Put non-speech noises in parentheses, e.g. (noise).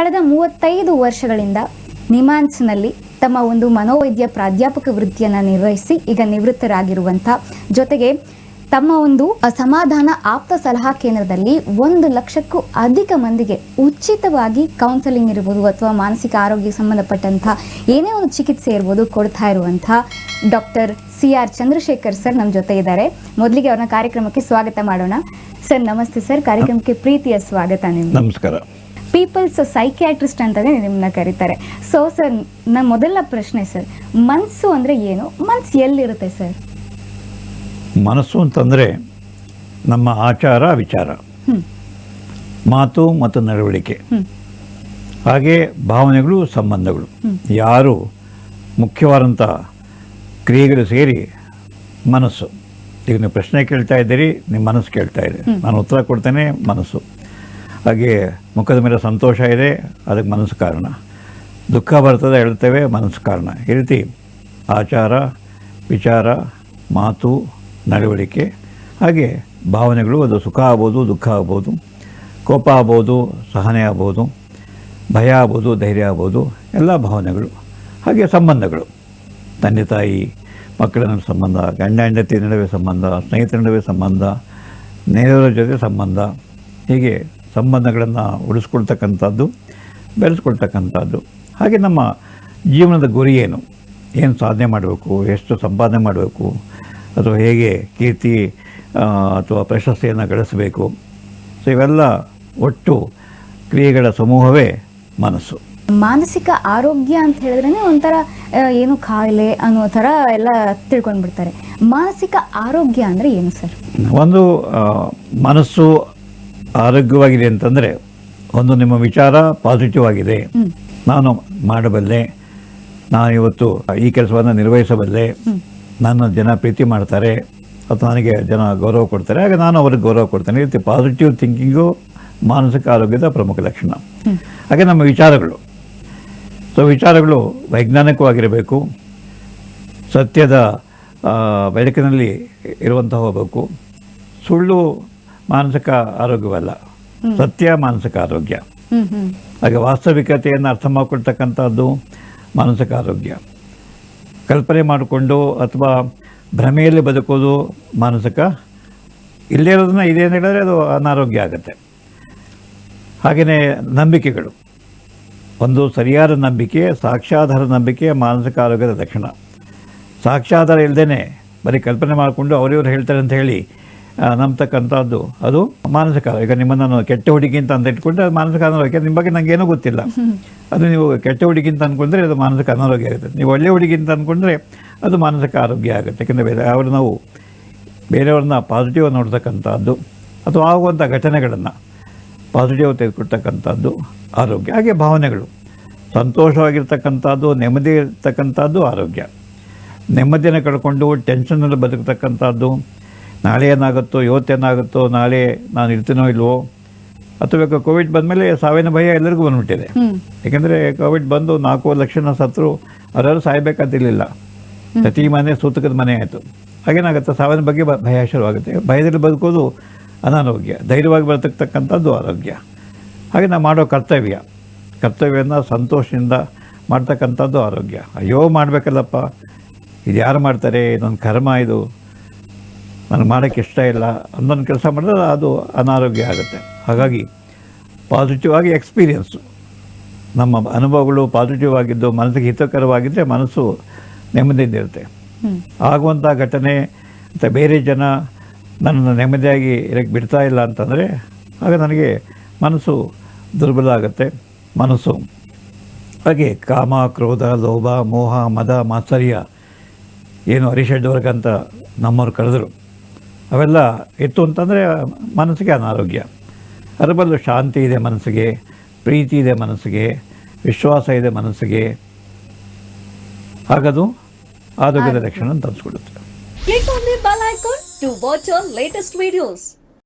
ಕಳೆದ ಮೂವತ್ತೈದು ವರ್ಷಗಳಿಂದ ನಿಮಾನ್ಸ್ನಲ್ಲಿ ತಮ್ಮ ಒಂದು ಮನೋವೈದ್ಯ ಪ್ರಾಧ್ಯಾಪಕ ವೃತ್ತಿಯನ್ನು ನಿರ್ವಹಿಸಿ ಈಗ ನಿವೃತ್ತರಾಗಿರುವಂಥ ಜೊತೆಗೆ ತಮ್ಮ ಒಂದು ಅಸಮಾಧಾನ ಆಪ್ತ ಸಲಹಾ ಕೇಂದ್ರದಲ್ಲಿ ಒಂದು ಲಕ್ಷಕ್ಕೂ ಅಧಿಕ ಮಂದಿಗೆ ಉಚಿತವಾಗಿ ಕೌನ್ಸಲಿಂಗ್ ಇರ್ಬೋದು ಅಥವಾ ಮಾನಸಿಕ ಆರೋಗ್ಯಕ್ಕೆ ಸಂಬಂಧಪಟ್ಟಂಥ ಏನೇ ಒಂದು ಚಿಕಿತ್ಸೆ ಇರ್ಬೋದು ಕೊಡ್ತಾ ಇರುವಂಥ doctor C R Chandrashekar sir ನಮ್ಮ ಜೊತೆ ಇದ್ದಾರೆ. ಮೊದಲಿಗೆ ಅವ್ರನ್ನ ಕಾರ್ಯಕ್ರಮಕ್ಕೆ ಸ್ವಾಗತ ಮಾಡೋಣ. ಸರ್, ನಮಸ್ತೆ ಸರ್. ಕಾರ್ಯಕ್ರಮಕ್ಕೆ ಪ್ರೀತಿಯ ಸ್ವಾಗತ ನಿಮ್ಗೆ. ನಮಸ್ಕಾರ. ಪೀಪಲ್ಸ್ ಸೈಕ್ಯಾಟ್ರಿಸ್ಟ್ ಅಂತಲೇ ನಿಮ್ಮನ್ನ ಕರೀತಾರೆ. ಸೊ ಸರ್ ನನ್ನ ಮೊದಲ ಪ್ರಶ್ನೆ ಸರ್ ಮನಸ್ಸು ಅಂದರೆ ಏನು? ಮನಸ್ಸು ಎಲ್ಲಿರುತ್ತೆ ಸರ್ ಮನಸ್ಸು ಅಂತಂದರೆ ನಮ್ಮ ಆಚಾರ ವಿಚಾರ. ಮಾತು ಮತ್ತು ನಡವಳಿಕೆ. ಹಾಗೆ ಭಾವನೆಗಳು ಸಂಬಂಧಗಳು. ಯಾರು ಮುಖ್ಯವಾದಂಥ ಕ್ರಿಯೆಗಳು ಸೇರಿ ಮನಸ್ಸು. ಈಗ ನೀವು ಪ್ರಶ್ನೆ ಕೇಳ್ತಾ ಇದ್ದೀರಿ ನಿಮ್ಮ ಮನಸ್ಸು ಕೇಳ್ತಾ ಇದೆ. ನಾನು ಉತ್ತರ ಕೊಡ್ತೇನೆ ಮನಸ್ಸು. ಹಾಗೆ ಮುಖದ ಮೇಲೆ ಸಂತೋಷ ಇದೆ, ಅದಕ್ಕೆ ಮನಸ್ಸು ಕಾರಣ. ದುಃಖ ಬರ್ತದೆ ಹೇಳ್ತೇವೆ, ಮನಸ್ಸು ಕಾರಣ. ಈ ರೀತಿ ಆಚಾರ, ವಿಚಾರ, ಮಾತು, ನಡವಳಿಕೆ, ಹಾಗೆ ಭಾವನೆಗಳು, ಅದು ಸುಖ ಆಗ್ಬೋದು, ದುಃಖ ಆಗ್ಬೋದು, ಕೋಪ ಆಗ್ಬೋದು, ಸಹನೆ ಆಗ್ಬೋದು, ಭಯ ಆಗ್ಬೋದು, ಧೈರ್ಯ ಆಗ್ಬೋದು, ಎಲ್ಲ ಭಾವನೆಗಳು. ಹಾಗೆ ಸಂಬಂಧಗಳು. ತಂದೆ, ತಾಯಿ, ಮಕ್ಕಳ ನಡುವೆ ಸಂಬಂಧ, ಗಂಡ, ಹೆಂಡತಿ ನಡುವೆ ಸಂಬಂಧ, ಸ್ನೇಹಿತರ ನಡುವೆ ಸಂಬಂಧ ನೆರೆಯವರ ಜೊತೆ ಸಂಬಂಧ, ಹೀಗೆ ಸಂಬಂಧಗಳನ್ನು ಉಳಿಸ್ಕೊಳ್ತಕ್ಕಂಥದ್ದು ಬೆಳೆಸ್ಕೊಳ್ತಕ್ಕಂಥದ್ದು. ಹಾಗೆ ನಮ್ಮ ಜೀವನದ ಗುರಿ ಏನು? ಏನು ಸಾಧನೆ ಮಾಡಬೇಕು? ಎಷ್ಟು ಸಂಪಾದನೆ ಮಾಡಬೇಕು? ಅಥವಾ ಹೇಗೆ ಕೀರ್ತಿ ಅಥವಾ ಪ್ರಶಸ್ತಿಯನ್ನು ಗಳಿಸಬೇಕು? ಸೊ ಇವೆಲ್ಲ ಒಟ್ಟು ಕ್ರಿಯೆಗಳ ಸಮೂಹವೇ ಮನಸ್ಸು. ಮಾನಸಿಕ ಆರೋಗ್ಯ ಅಂತ ಹೇಳಿದ್ರೆ ಒಂಥರ ಏನು ಕಾಯಿಲೆ ಅನ್ನೋ ಥರ ಎಲ್ಲ ತಿಳ್ಕೊಂಡ್ಬಿಡ್ತಾರೆ. ಮಾನಸಿಕ ಆರೋಗ್ಯ ಅಂದರೆ ಏನು ಸರ್? ಒಂದು ಮನಸ್ಸು ಆರೋಗ್ಯವಾಗಿದೆ ಅಂತಂದರೆ ಒಂದು ನಿಮ್ಮ ವಿಚಾರ ಪಾಸಿಟಿವ್ ಆಗಿದೆ. ನಾನು ಮಾಡಬಲ್ಲೆ. ನಾನು ಇವತ್ತು ಈ ಕೆಲಸವನ್ನು ನಿರ್ವಹಿಸಬಲ್ಲೆ. ನನ್ನ ಜನ ಪ್ರೀತಿ ಮಾಡ್ತಾರೆ. ಅಥವಾ ನನಗೆ ಜನ ಗೌರವ ಕೊಡ್ತಾರೆ. ಆಗ ನಾನು ಅವ್ರಿಗೆ ಗೌರವ ಕೊಡ್ತೇನೆ. ಈ ರೀತಿ ಪಾಸಿಟಿವ್ ಥಿಂಕಿಂಗು ಮಾನಸಿಕ ಆರೋಗ್ಯದ ಪ್ರಮುಖ ಲಕ್ಷಣ. ಹಾಗೆ ನಮ್ಮ ವಿಚಾರಗಳು. ಸೊ ವಿಚಾರಗಳು ವೈಜ್ಞಾನಿಕವಾಗಿರಬೇಕು. ಸತ್ಯದ ಬೆಳಕಿನಲ್ಲಿ ಇರುವಂತಹ ಹೋಗಬೇಕು. ಸುಳ್ಳು ಮಾನಸಿಕ ಆರೋಗ್ಯವಲ್ಲ. ಸತ್ಯ ಮಾನಸಿಕ ಆರೋಗ್ಯ. ಹಾಗೆ ವಾಸ್ತವಿಕತೆಯನ್ನು ಅರ್ಥ ಮಾಡಿಕೊಳ್ತಕ್ಕಂಥದ್ದು ಮಾನಸಿಕ ಆರೋಗ್ಯ. ಕಲ್ಪನೆ ಮಾಡಿಕೊಂಡು ಅಥವಾ ಭ್ರಮೆಯಲ್ಲಿ ಬದುಕೋದು ಮಾನಸಿಕ. ಇಲ್ಲೇ ಇರೋದನ್ನ ಇದೆ ಅಂತ ಹೇಳಿದ್ರೆ ಅದು ಅನಾರೋಗ್ಯ ಆಗುತ್ತೆ. ಹಾಗೆಯೇ ನಂಬಿಕೆಗಳು. ಒಂದು ಸರಿಯಾದ ನಂಬಿಕೆ ಸಾಕ್ಷ್ಯಾಧಾರ ನಂಬಿಕೆ ಮಾನಸಿಕ ಆರೋಗ್ಯದ ಲಕ್ಷಣ. ಸಾಕ್ಷ್ಯಾಧಾರ ಇಲ್ಲದೇ ಬರೀ ಕಲ್ಪನೆ ಮಾಡಿಕೊಂಡು ಅವರಿವ್ರು ಹೇಳ್ತಾರೆ ಅಂತ ಹೇಳಿ ನಂಬ್ತಕ್ಕಂಥದ್ದು. ಅದು ಮಾನಸಿಕ ಆರೋಗ್ಯ. ಈಗ ನಿಮ್ಮನ್ನು ನಾನು ಕೆಟ್ಟ ಹುಡುಗಿ ಅಂತ ಅಂತ ಇಟ್ಕೊಂಡ್ರೆ ಅದು ಮಾನಸಿಕ ಅನಾರೋಗ್ಯ. ನಿಮ್ಮ ಬಗ್ಗೆ ನಂಗೆ ಏನೂ ಗೊತ್ತಿಲ್ಲ. (laughs) ಅದು ನೀವು ಕೆಟ್ಟ ಹುಡುಗಿ ಅಂತ ಅಂದ್ಕೊಂಡ್ರೆ ಅದು ಮಾನಸಿಕ ಅನಾರೋಗ್ಯ ಆಗುತ್ತೆ. ನೀವು ಒಳ್ಳೆ ಹುಡುಗಿ ಅಂತ ಅಂದ್ಕೊಂಡ್ರೆ ಅದು ಮಾನಸಿಕ ಆರೋಗ್ಯ ಆಗುತ್ತೆ. ಯಾಕೆಂದರೆ ಬೇರೆ ಅವರು ನಾವು ಬೇರೆಯವ್ರನ್ನ ಪಾಸಿಟಿವ್ ನೋಡ್ತಕ್ಕಂಥದ್ದು ಅಥವಾ ಆಗುವಂಥ ಘಟನೆಗಳನ್ನು ಪಾಸಿಟಿವ್ ತೆಗೆದುಕೊಡ್ತಕ್ಕಂಥದ್ದು ಆರೋಗ್ಯ. ಹಾಗೆ ಭಾವನೆಗಳು. ಸಂತೋಷವಾಗಿರ್ತಕ್ಕಂಥದ್ದು ನೆಮ್ಮದಿ ಇರ್ತಕ್ಕಂಥದ್ದು ಆರೋಗ್ಯ. ನೆಮ್ಮದಿಯನ್ನು ಕಳ್ಕೊಂಡು ಟೆನ್ಷನ್ನಲ್ಲಿ ಬದುಕತಕ್ಕಂಥದ್ದು ನಾಳೆ ಏನಾಗುತ್ತೋ ಇವತ್ತೇನಾಗುತ್ತೋ ನಾಳೆ ನಾನು ಇರ್ತೀನೋ ಇಲ್ವೋ ಅಥವಾ ಕೋವಿಡ್ ಬಂದಮೇಲೆ ಸಾವಿನ ಭಯ ಎಲ್ಲರಿಗೂ ಬಂದ್ಬಿಟ್ಟಿದೆ. ಯಾಕೆಂದರೆ ಕೋವಿಡ್ ಬಂದು ನಾಲ್ಕು ಲಕ್ಷನ ಸತ್ರು ಅದರಲ್ಲೂ ಸಾಯಬೇಕಂತಿರಲಿಲ್ಲ. ಪ್ರತಿ ಮನೆ ಸೂತಕದ ಮನೆ ಆಯಿತು. ಹಾಗೇನಾಗುತ್ತೆ? ಸಾವಿನ ಬಗ್ಗೆ ಭಯ ಶುರುವಾಗುತ್ತೆ. ಭಯದಲ್ಲಿ ಬದುಕೋದು ಅನಾರೋಗ್ಯ. ಧೈರ್ಯವಾಗಿ ಬರ್ತಕ್ಕಂಥದ್ದು ಆರೋಗ್ಯ. ಹಾಗೆ ನಾವು ಮಾಡೋ ಕರ್ತವ್ಯ. ಕರ್ತವ್ಯನ ಸಂತೋಷದಿಂದ ಮಾಡ್ತಕ್ಕಂಥದ್ದು ಆರೋಗ್ಯ. ಅಯ್ಯೋ ಮಾಡಬೇಕಲ್ಲಪ್ಪ. ಇದು ಯಾರು ಮಾಡ್ತಾರೆ? ಇದೊಂದು ಕರ್ಮ ಇದು. ನನಗೆ ಮಾಡೋಕ್ಕೆ ಇಷ್ಟ ಇಲ್ಲ ಅನ್ನೊಂದು ಕೆಲಸ ಮಾಡಿದ್ರೆ ಅದು ಅನಾರೋಗ್ಯ ಆಗುತ್ತೆ. ಹಾಗಾಗಿ ಪಾಸಿಟಿವ್ ಆಗಿ ಎಕ್ಸ್ಪೀರಿಯನ್ಸು. ನಮ್ಮ ಅನುಭವಗಳು ಪಾಸಿಟಿವ್ ಆಗಿದ್ದು ಮನಸ್ಸಿಗೆ ಹಿತಕರವಾಗಿದ್ದರೆ ಮನಸ್ಸು ನೆಮ್ಮದಿಯಿಂದ ಇರುತ್ತೆ. ಆಗುವಂಥ ಘಟನೆ ಮತ್ತು ಬೇರೆ ಜನ ನನ್ನನ್ನು ನೆಮ್ಮದಿಯಾಗಿ ಇರಕ್ಕೆ ಬಿಡ್ತಾ ಇಲ್ಲ ಅಂತಂದರೆ ಆಗ ನನಗೆ ಮನಸ್ಸು ದುರ್ಬಲ ಆಗುತ್ತೆ. ಮನಸ್ಸು ಹಾಗೆ ಕಾಮ ಕ್ರೋಧ ಲೋಭ ಮೋಹ ಮದ ಮಾತ್ಸರ್ಯ ಏನು ಅರಿಷಡ್ವರ್ಗ ಅಂತ ನಮ್ಮವ್ರು ಕರೆದರು. ಅವೆಲ್ಲ ಇತ್ತು ಅಂತಂದರೆ ಮನಸ್ಸಿಗೆ ಅನಾರೋಗ್ಯ. ಅದರ ಬದಲು ಶಾಂತಿ ಇದೆ ಮನಸ್ಸಿಗೆ ಪ್ರೀತಿ ಇದೆ ಮನಸ್ಸಿಗೆ ವಿಶ್ವಾಸ ಇದೆ ಮನಸ್ಸಿಗೆ. ಹಾಗದು ಆರೋಗ್ಯದ ಲಕ್ಷಣ ಅಂತ ಅನ್ಸ್ಕೊಡುತ್ತೆ